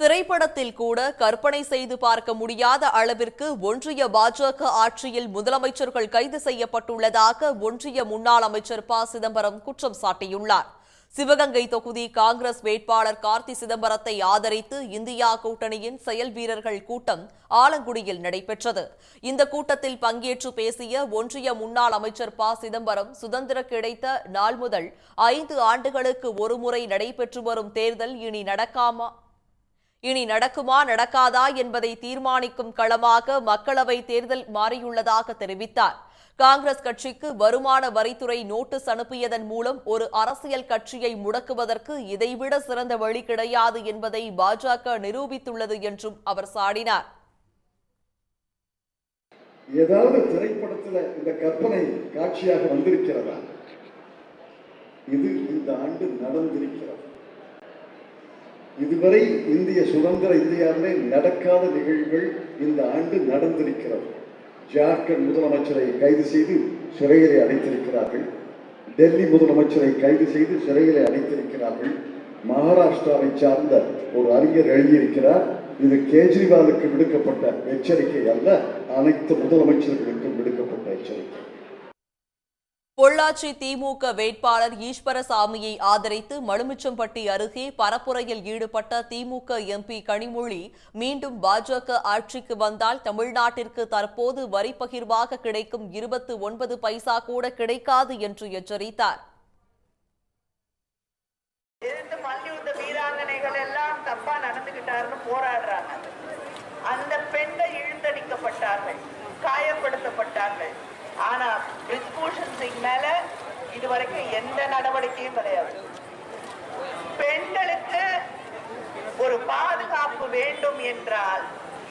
திரைப்படத்தில் கூட கற்பனை செய்து பார்க்க முடியாத அளவிற்கு ஒன்றிய பாஜக ஆட்சியில் முதலமைச்சர்கள் கைது செய்யப்பட்டுள்ளதாக ஒன்றிய முன்னாள் அமைச்சர் ப. சிதம்பரம் குற்றம் சாட்டியுள்ளார். சிவகங்கை தொகுதி காங்கிரஸ் வேட்பாளர் கார்த்தி சிதம்பரத்தை ஆதரித்து இந்தியா கூட்டணியின் செயல் வீரர்கள் கூட்டம் ஆலங்குடியில் நடைபெற்றது. இந்த கூட்டத்தில் பங்கேற்று பேசிய ஒன்றிய முன்னாள் அமைச்சர் ப. சிதம்பரம் சுதந்திர கிடைத்த நாள் முதல் ஐந்து ஆண்டுகளுக்கு ஒருமுறை நடைபெற்று வரும் தேர்தல் இனி நடக்காமா இனி நடக்குமா நடக்காதா என்பதை தீர்மானிக்கும் களமாக மக்களவை தேர்தல் மாறியுள்ளதாக தெரிவித்தார். காங்கிரஸ் கட்சிக்கு வருமான வரித்துறை நோட்டீஸ் அனுப்பியதன் மூலம் ஒரு அரசியல் கட்சியை முடக்குவதற்கு இதைவிட சிறந்த வழி கிடையாது என்பதை பாஜக நிரூபித்துள்ளது என்றும் அவர் சாடினார். ஏதாவது திரைப்படத்தில் இந்த கற்பனை காட்சியாக வந்திருக்கிறதா? இது இந்த ஆண்டு நடந்திருக்கிறது? இதுவரை இந்திய சுதந்திர இந்தியாவிலே நடக்காத நிகழ்வுகள் இந்த ஆண்டு நடந்திருக்கிறது. ஜார்க்கண்ட் முதலமைச்சரை கைது செய்து சிறையிலே அடைத்திருக்கிறார்கள். டெல்லி முதலமைச்சரை கைது செய்து சிறையிலே அடைத்திருக்கிறார்கள். மகாராஷ்டிராவை சார்ந்த ஒரு அறிஞர் எழுதியிருக்கிறார் இது கேஜ்ரிவாலுக்கு விடுக்கப்பட்ட எச்சரிக்கை அல்ல அனைத்து முதலமைச்சர்களுக்கும் விடுக்க பொள்ளாச்சி திமுக வேட்பாளர் ஈஸ்வரசாமியை ஆதரித்து மலுமிச்சம்பட்டி அருகே பரப்புரையில் ஈடுபட்ட திமுக எம்பி கனிமொழி மீண்டும் பாஜக ஆட்சிக்கு வந்தால் தமிழ்நாட்டிற்கு தற்போது வரி பகிர்வாக கிடைக்கும் இருபத்து ஒன்பது பைசா கூட கிடைக்காது என்று எச்சரித்தார். போராடுறாங்க. அந்த பெண்கள் இழுத்தடிக்கப்பட்டார்கள் காயப்படுத்தப்பட்டார்கள். ஆனா பிரிஜ்பூஷன் சிங் மேல இதுவரைக்கும் எந்த நடவடிக்கையும் கிடையாது. பெண்களுக்கு ஒரு பாதுகாப்பு வேண்டும் என்றால்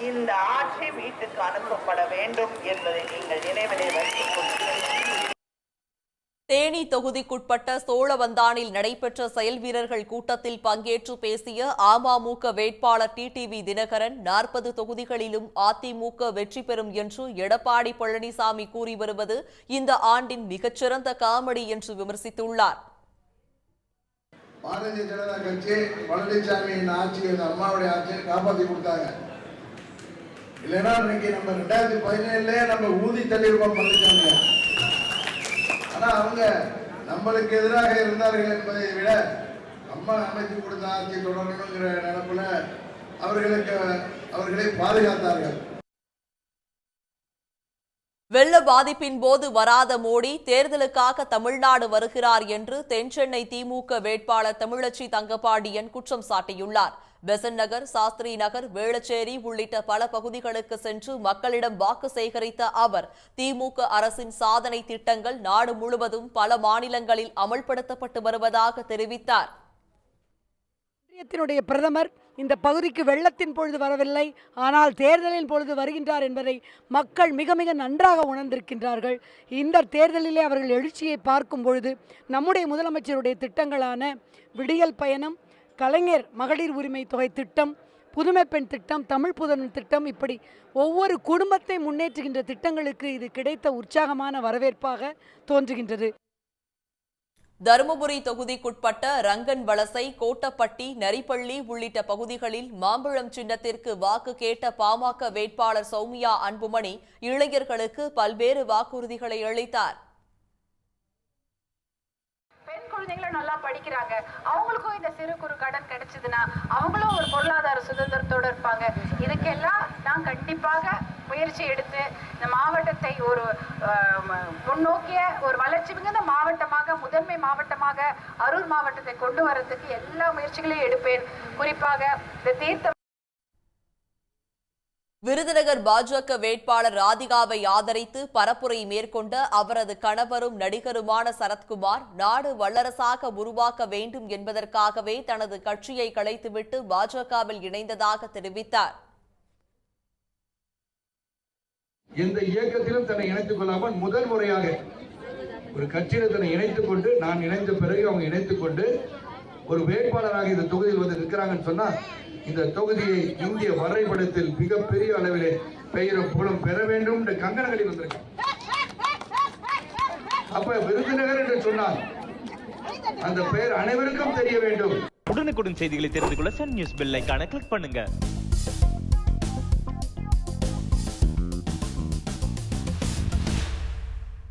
இந்த ஆட்சி வீட்டுக்கு அனுப்பப்பட வேண்டும் என்பதை நீங்கள் நினைவிலே வைத்துக் கொள்ளுங்கள். தேனி தொகுதிக்குட்பட்ட சோழவந்தானில் நடைபெற்ற செயல் வீரர்கள் கூட்டத்தில் பங்கேற்று பேசிய அமமுக வேட்பாளர் டிடிவி தினகரன் நாற்பது தொகுதிகளிலும் அதிமுக வெற்றி பெறும் என்று எடப்பாடி பழனிசாமி கூறி வருவது இந்த ஆண்டின் மிகச்சிறந்த காமெடி என்று விமர்சித்துள்ளார். பாரதிய ஜனதா கட்சி பழனிசாமியின் ஆட்சி அந்த அம்மாவுடைய ஆட்சியை காப்பாற்றி கொடுத்தாங்க. இல்லைன்னா இன்னைக்கு நம்ம ரெண்டாயிரத்தி பதினேழுலயே நம்ம ஊதி தள்ளியிருக்கோம் பழனிசாமி ஆனா அவங்க நம்மளுக்கு எதிராக இருந்தார்கள் என்பதை விட அம்மா அமைத்து கொடுத்த ஆட்சி தொடரணுங்கிற நினைப்புல அவர்களுக்கு அவர்களை பாதுகாத்தார்கள். வெள்ள பாதிப்பின் போது வராத மோடி தேர்தலுக்காக தமிழ்நாடு வருகிறார் என்று தென்சென்னை திமுக வேட்பாளர் தமிழச்சி தங்கபாண்டியன் குற்றம் சாட்டியுள்ளார். பெசன் நகர் சாஸ்திரி நகர் வேளச்சேரி உள்ளிட்ட பல பகுதிகளுக்கு சென்று மக்களிடம் வாக்கு சேகரித்த அவர் திமுக அரசின் சாதனை திட்டங்கள் நாடு முழுவதும் பல மாநிலங்களில் அமல்படுத்தப்பட்டு வருவதாக தெரிவித்தார். ஒன்றியத்தினுடைய பிரதமர் இந்த பகுதிக்கு வெள்ளத்தின் பொழுது வரவில்லை ஆனால் தேர்தலின் பொழுது வருகின்றார் என்பதை மக்கள் மிக மிக நன்றாக உணர்ந்திருக்கின்றார்கள். இந்த தேர்தலிலே அவர்கள் எழுச்சியை பார்க்கும் பொழுது நம்முடைய முதலமைச்சருடைய திட்டங்களான விடியல் பயணம் கலைஞர் மகளிர் உரிமை தொகை திட்டம் புதுமை பெண் திட்டம் தமிழ் புதன் திட்டம் இப்படி ஒவ்வொரு குடும்பத்தை முன்னேற்றுகின்ற திட்டங்களுக்கு இது கிடைத்த உற்சாகமான வரவேற்பாக தோன்றுகின்றது. தருமபுரி தொகுதிக்குட்பட்ட ரங்கன் வலசை கோட்டப்பட்டி நரிப்பள்ளி உள்ளிட்ட பகுதிகளில் மாம்பழம் சின்னத்திற்கு வாக்கு கேட்ட பாமக வேட்பாளர் சௌமியா அன்புமணி இளைஞர்களுக்கு பல்வேறு வாக்குறுதிகளை அளித்தார். பெண் குழந்தைங்களும் நல்லா படிக்கிறாங்க அவங்களுக்கும் இந்த சிறு குறு கடன் கிடைச்சதுன்னா அவங்களும் ஒரு பொருளாதார சுதந்திரத்தோட இருப்பாங்க. இதுக்கெல்லாம் நான் கண்டிப்பாக முயற்சி எடுத்து இந்த மாவட்டத்தை ஒரு முன்னோக்கிய ஒரு வளர்ச்சி மிகுந்த மாவட்டமாக முதன்மை மாவட்டமாக அரூர் மாவட்டத்தை கொண்டு வரதுக்கு எல்லா முயற்சிகளையும் எடுப்பேன். குறிப்பாக இந்த தீர்த்த விருதுநகர் பாஜக வேட்பாளர் ராதிகாவை ஆதரித்து பரப்புரை மேற்கொண்ட அவரது கணவரும் நடிகருமான சரத்குமார் நாடு வல்லரசாக உருவாக்க வேண்டும் என்பதற்காகவே தனது கட்சியை கலைத்துவிட்டு பாஜகவில் இணைந்ததாக தெரிவித்தார். எந்த இயக்கத்திலும் தன்னை இணைத்துக் கொள்ளாமல் முதல் முறையாக ஒரு கட்சியில தன்னை இணைத்துக் கொண்டு நான் இணைந்த பிறகு அவங்க இணைத்துக் கொண்டு ஒரு வேட்பாளராக இந்த தொகுதியில் வந்து நிற்கிறாங்கன்னு சொன்னா இந்த தொகுதியை இந்திய வரைபடத்தில் மிகப்பெரிய அளவிலே பெயரும் புலம் பெற வேண்டும் என்ற கங்கணங்களில் வந்திருக்கேன் அப்ப விருதுநகர் என்று சொன்னால் அந்த பெயர் அனைவருக்கும் தெரிய வேண்டும். உடனுக்குடன் செய்திகளை தெரிந்து கொள்ள சன் நியூஸ் பெல் ஐக்கான கிளிக் பண்ணுங்க.